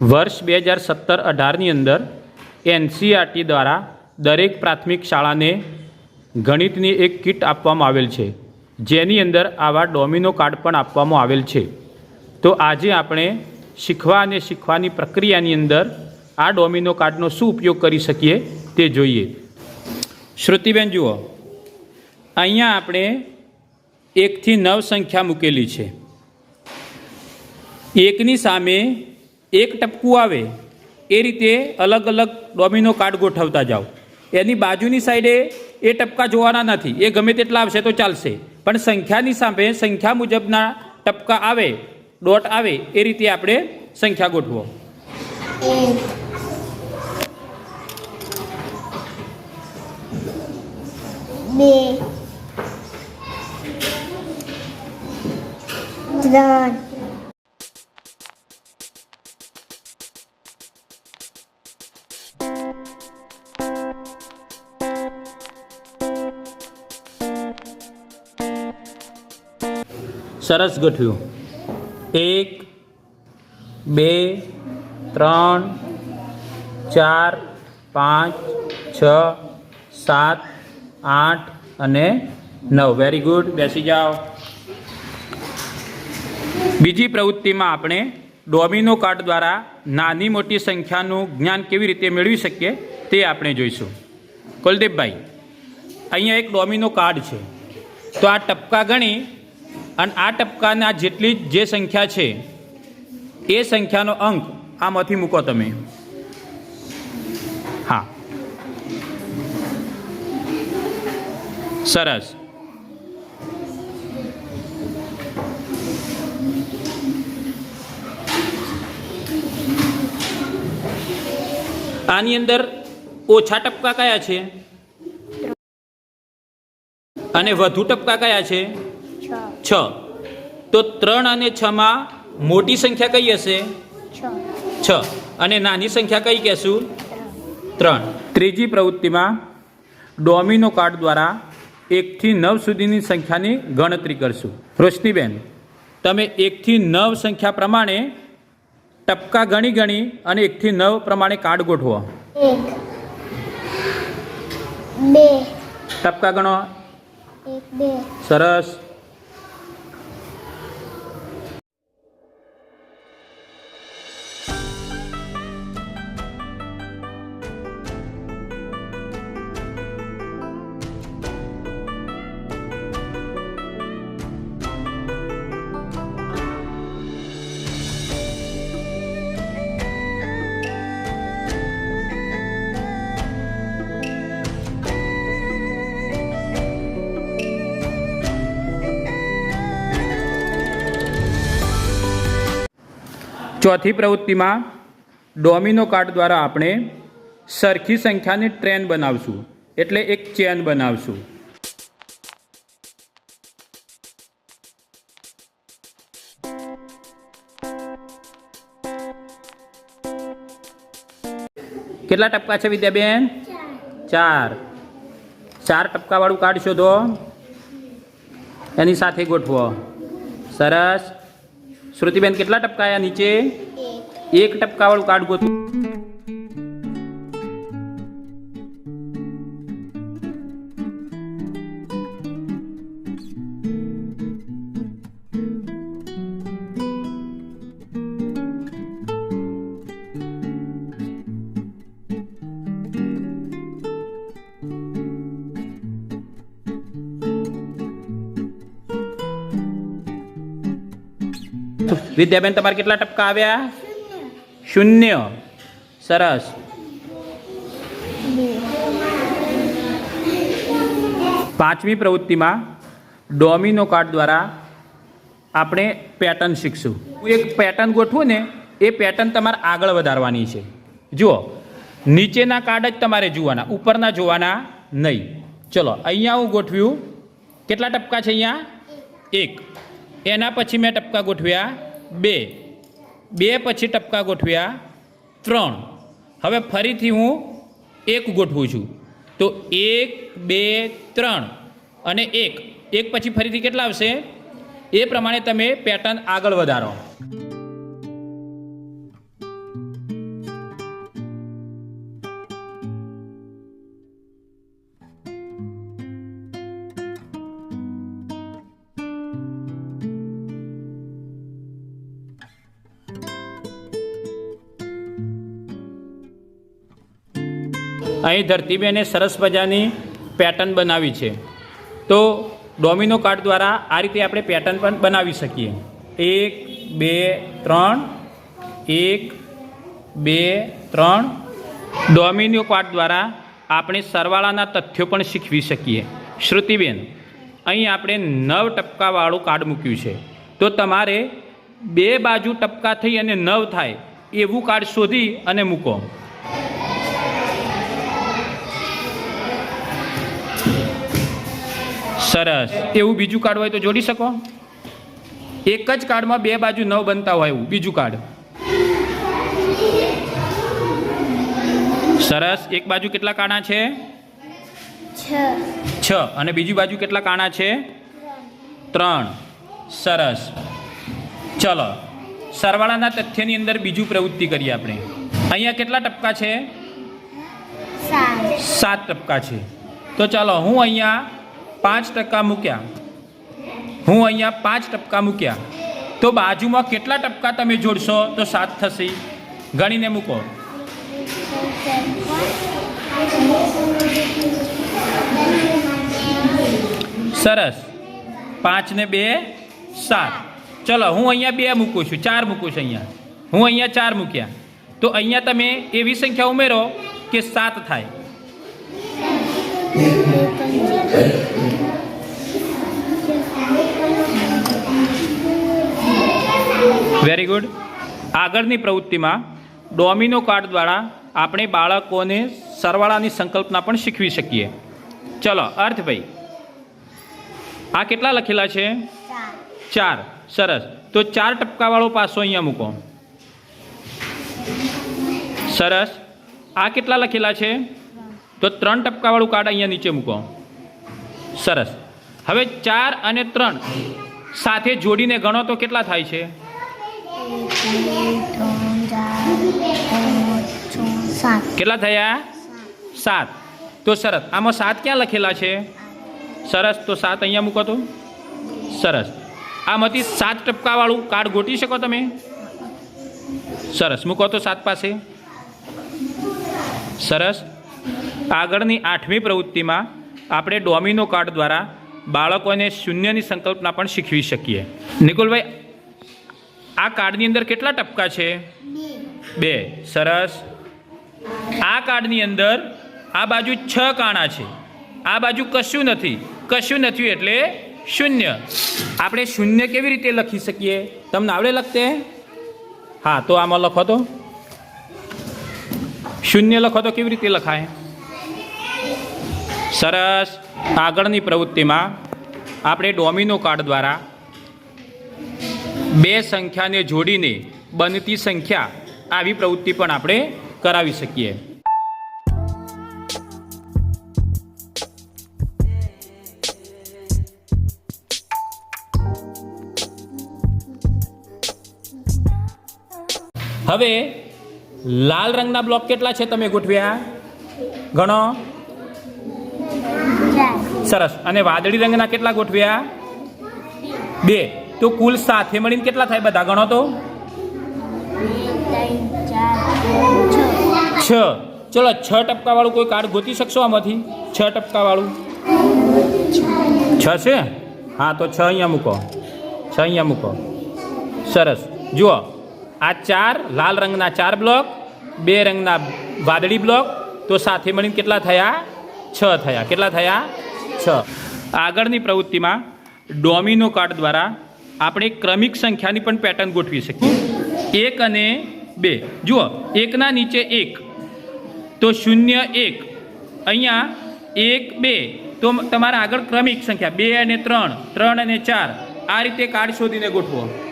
વર્ષ બે હજાર સત્તર અઢારની અંદર એનસીઆરટી દ્વારા દરેક પ્રાથમિક શાળાને ગણિતની એક કિટ આપવામાં આવેલ છે. જેની અંદર આવા ડોમિનો કાર્ડ પણ આપવામાં આવેલ છે. તો આજે આપણે શીખવા અને શીખવાની પ્રક્રિયાની અંદર આ ડોમિનો કાર્ડનો શું ઉપયોગ કરી શકીએ તે જોઈએ. શ્રુતિબેન, જુઓ. અહીંયા આપણે એકથી નવ સંખ્યા મૂકેલી છે. એકની સામે એક ટપકું આવે, એ રીતે અલગ અલગ ડોમિનો કાર્ડ ગોઠવતા જાઓ. એની બાજુની સાઈડે એ ટપકા જોવાના નથી. એ ગમે તેટલા આવશે તો ચાલશે. પણ સંખ્યાની સામે સંખ્યા મુજબના ટપકા આવે, ડોટ આવે, એ રીતે આપણે સંખ્યા ગોઠવો. ત્રણ સરસ ગોઠવ્યું. એક, બે, ત્રણ, ચાર, પાંચ, છ, સાત, આઠ અને નવ. વેરી ગુડ બેસી જાઓ. બીજી પ્રવૃત્તિમાં આપણે ડોમિનો કાર્ડ દ્વારા નાની મોટી સંખ્યાનું જ્ઞાન કેવી રીતે મેળવી શકીએ તે આપણે જોઈશું. કુલદીપભાઈ, અહીંયા એક ડોમિનો કાર્ડ છે. તો આ ટપકા ગણી અને આ ટપકાના જેટલી જે સંખ્યા છે, એ સંખ્યાનો અંક આમાંથી મૂકો તમે. હા. સરસ. આની અંદર ઓછા ટપકા કયા છે? અને વધુ ટપકા કયા છે? છ. તો ત્રણ અને છમાં મોટી સંખ્યા કઈ હશે? છ. છ. અને નાની સંખ્યા કઈ કહેશું? ત્રણ. ત્રીજી પ્રવૃત્તિમાં ડોમિનો કાર્ડ દ્વારા એકથી નવ સુધીની સંખ્યાની ગણતરી કરશું. રોશનીબેન તમે એકથી નવ સંખ્યા પ્રમાણે ટપકા ગણી ગણી અને એકથી નવ પ્રમાણે કાર્ડ ગોઠવો. ટપકા ગણો. સરસ. ચોથી પ્રવૃત્તિમાં ડોમિનો કાર્ડ દ્વારા આપણે સરખી સંખ્યાની ટ્રેન બનાવશું, એટલે એક ચેન બનાવશું. કેટલા ટપકા છે વિદ્યાબેન? ચાર. ચાર ટપકાવાળું કાર્ડ શોધો. એની સાથે ગોઠવો. સરસ. શ્રુતિબેન કેટલા ટપકાયા નીચે? એક. ટપકાવાળું કાર્ડ ગોત. વિદ્યાબેન, તમારે કેટલા ટપકા આવ્યા? શૂન્ય. સરસ. પાંચમી પ્રવૃત્તિમાં ડોમિનો કાર્ડ દ્વારા આપણે પેટર્ન શીખશું. હું એક પેટર્ન ગોઠવું ને, એ પેટર્ન તમારે આગળ વધારવાની છે. જુઓ, નીચેના કાર્ડ જ તમારે જોવાના, ઉપરના જોવાના નહીં. ચલો, અહીંયા હું ગોઠવ્યું. કેટલા ટપકા છે અહીંયા? એક. એના પછી મેં ટપકા ગોઠવ્યા બે. બે પછી ટપકા ગોઠવ્યા ત્રણ. હવે ફરીથી હું એક ગોઠવું છું. તો એક, બે, ત્રણ અને એક. એક પછી ફરીથી કેટલા આવશે? એ પ્રમાણે તમે પેટર્ન આગળ વધારો. અહીં ધરતીબેને સરસ મજાની પેટર્ન બનાવી છે. તો ડોમિનો કાર્ડ દ્વારા આ રીતે આપણે પેટર્ન પણ બનાવી શકીએ. એક, બે, ત્રણ. એક, બે, ત્રણ. ડોમિનો કાર્ડ દ્વારા આપણે સરવાળાના તથ્યો પણ શીખવી શકીએ. શ્રુતિબેન, અહીં આપણે નવ ટપકાવાળું કાર્ડ મૂક્યું છે. તો તમારે બે બાજુ ટપકા થઈ અને નવ થાય, એવું કાર્ડ શોધી અને મૂકો. સરસ. એવું બીજું કાર્ડ હોય તો જોડી શકો? એક જ કાર્ડમાં બે બાજુ નવ બનતા હોય એવું. બીજું કાર્ડ સરસ. એક બાજુ કેટલા કાણા છે? છ. અને બીજી બાજુ કેટલા કાણા છે? ત્રણ. સરસ. ચલો. સરવાળાના તથ્યની અંદર બીજું પ્રવૃત્તિ કરીએ આપણે. અહીંયા કેટલા ટપકા છે? સાત ટપકા છે. તો ચાલો હું અહીંયા પાંચ ટકા મૂક્યા. હું અહીંયા પાંચ ટપકા મૂક્યા. તો બાજુમાં કેટલા ટપકા તમે જોડશો તો સાત થશે. ગણીને મૂકો. સરસ. પાંચ ને બે, સાત. ચલો, હું અહીંયા બે મૂકું છું. ચાર મૂકું છું અહીંયા. હું અહીંયા ચાર મૂક્યા. તો અહીંયા તમે એવી સંખ્યા ઉમેરો કે સાત થાય. વેરી ગુડ આગળની પ્રવૃત્તિમાં ડોમિનો કાર્ડ દ્વારા આપણે બાળકોને સરવાળાની સંકલ્પના પણ શીખવી શકીએ. ચલો, અર્થ ભાઈ. આ કેટલા લખેલા છે? ચાર. સરસ. તો ચાર ટપકાવાળો પાસો અહીંયા મૂકો. સરસ. આ કેટલા લખેલા છે? તો ત્રણ ટપકાવાળું કાર્ડ અહીંયા નીચે મૂકો. સરસ. હવે ચાર અને ત્રણ સાથે જોડીને ગણો તો કેટલા થાય છે? કેટલા થયા? સાત. તો સરસ. આમાં સાત ક્યાં લખેલા છે? સરસ. તો સાત અહીંયા મૂકો તો. સરસ. આમાંથી સાત ટપકાવાળું કાર્ડ ગોટી શકો તમે? સરસ. મૂકો તો સાત પાસે. સરસ. આગળની આઠમી પ્રવૃત્તિમાં આપણે ડોમિનો કાર્ડ દ્વારા બાળકોને શૂન્યની સંકલ્પના પણ શીખવી શકીએ. નિકુલભાઈ આ કાર્ડની અંદર કેટલા ટપકા છે? બે. સરસ. આ કાર્ડની અંદર આ બાજુ છ કાણા છે. આ બાજુ કશું નથી. કશું નથી એટલે શૂન્ય. આપણે શૂન્ય કેવી રીતે લખી શકીએ? તમને આવડે લખતે? હા, તો આમાં લખો તો. શૂન્ય લખો તો કેવી રીતે લખાય? સરસ. આગળની પ્રવૃત્તિમાં આપણે ડોમિનો કાર્ડ દ્વારા બે સંખ્યાને જોડીને બનતી સંખ્યા આવી પ્રવૃત્તિ પણ આપણે કરાવી શકીએ. હવે લાલ રંગના બ્લોક કેટલા છે તમે ગોઠવ્યા? ગણો સરસ. અને વાદળી રંગના કેટલા ગોઠવ્યા? બે. તો કુલ સાથે મળીને કેટલા થાય બધા? ગણો તો. છ. ચલો, છ ટપકાવાળું કોઈ કાર્ડ ગોતી શકશો આમાંથી? છ ટપકાવાળું. છ છે? હા, તો છ અહીંયા મૂકો. છ અહીંયા મૂકો. સરસ. જુઓ, આ ચાર લાલ રંગના ચાર બ્લોક, બે રંગના વાદળી બ્લોક, તો સાથે મળીને કેટલા થયા? છ થયા. કેટલા થયા? છ. આગળની પ્રવૃત્તિમાં ડોમિનો કાર્ડ દ્વારા આપણે ક્રમિક સંખ્યાની પણ પેટર્ન ગોઠવી શકીએ. એક અને બે. જુઓ, એકના નીચે એક, તો શૂન્ય એક. અહીંયા એક, બે. તો તમારા આગળ ક્રમિક સંખ્યા, બે અને ત્રણ. ત્રણ અને ચાર. આ રીતે કાર્ડ શોધીને ગોઠવો.